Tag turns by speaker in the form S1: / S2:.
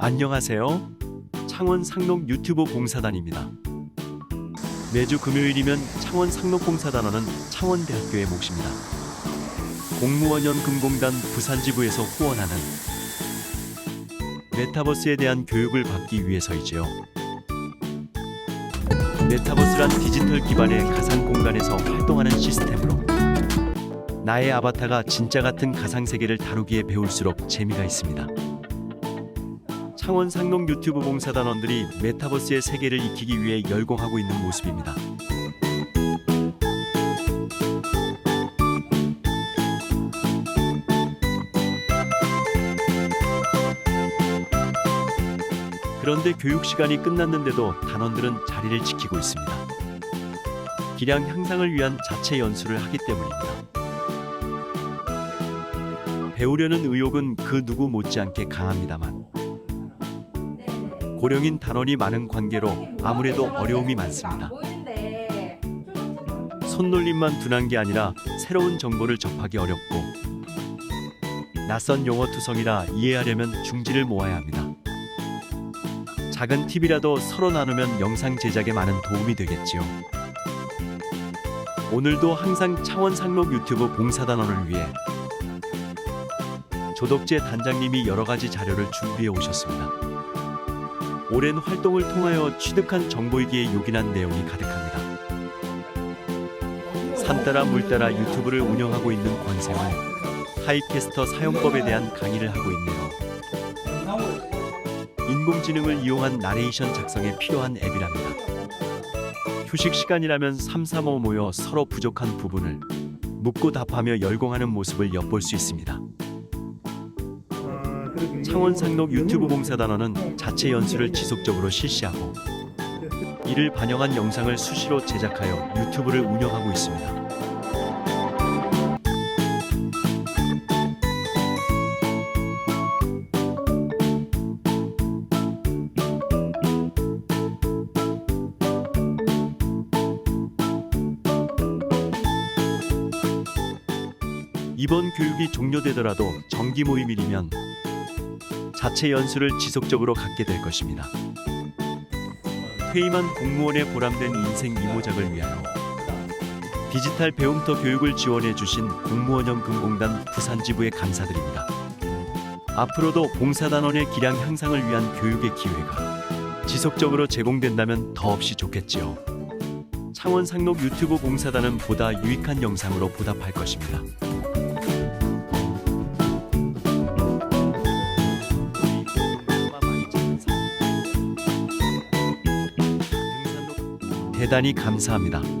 S1: 안녕하세요. 창원 상록 유튜브 봉사단입니다. 매주 금요일이면 창원 상록 봉사단원은 창원대학교의 몫입니다. 공무원연금공단 부산지부에서 후원하는 메타버스에 대한 교육을 받기 위해서이지요. 메타버스란 디지털 기반의 가상 공간에서 활동하는 시스템으로 나의 아바타가 진짜 같은 가상 세계를 다루기에 배울수록 재미가 있습니다. 창원 상록 유튜브 봉사단원들이 메타버스의 세계를 익히기 위해 열공하고 있는 모습입니다. 그런데 교육 시간이 끝났는데도 단원들은 자리를 지키고 있습니다. 기량 향상을 위한 자체 연수를 하기 때문입니다. 배우려는 의욕은 그 누구 못지않게 강합니다만 고령인 단원이 많은 관계로 아무래도 어려움이 많습니다. 손놀림만 둔한 게 아니라 새로운 정보를 접하기 어렵고 낯선 용어 투성이라 이해하려면 중지를 모아야 합니다. 작은 팁이라도 서로 나누면 영상 제작에 많은 도움이 되겠지요. 오늘도 항상 창원 상록 유튜브 봉사단원을 위해 조덕재 단장님이 여러 가지 자료를 준비해 오셨습니다. 오랜 활동을 통하여 취득한 정보이기에 요긴한 내용이 가득합니다. 산 따라 물 따라 유튜브를 운영하고 있는 권생은 하이캐스터 사용법에 대한 강의를 하고 있네요. 인공지능을 이용한 나레이션 작성에 필요한 앱이랍니다. 휴식 시간이라면 3, 3, 5 모여 서로 부족한 부분을 묻고 답하며 열공하는 모습을 엿볼 수 있습니다. 창원 상록 유튜브 봉사단원은 자체 연수를 지속적으로 실시하고 이를 반영한 영상을 수시로 제작하여 유튜브를 운영하고 있습니다. 이번 교육이 종료되더라도 정기 모임이면 자체 연수를 지속적으로 갖게 될 것입니다. 퇴임한 공무원의 보람된 인생 이모작을 위하여 디지털 배움터 교육을 지원해 주신 공무원연금공단 부산지부에 감사드립니다. 앞으로도 봉사단원의 기량 향상을 위한 교육의 기회가 지속적으로 제공된다면 더없이 좋겠지요. 창원 상록 유튜브 봉사단은 보다 유익한 영상으로 보답할 것입니다. 대단히 감사합니다.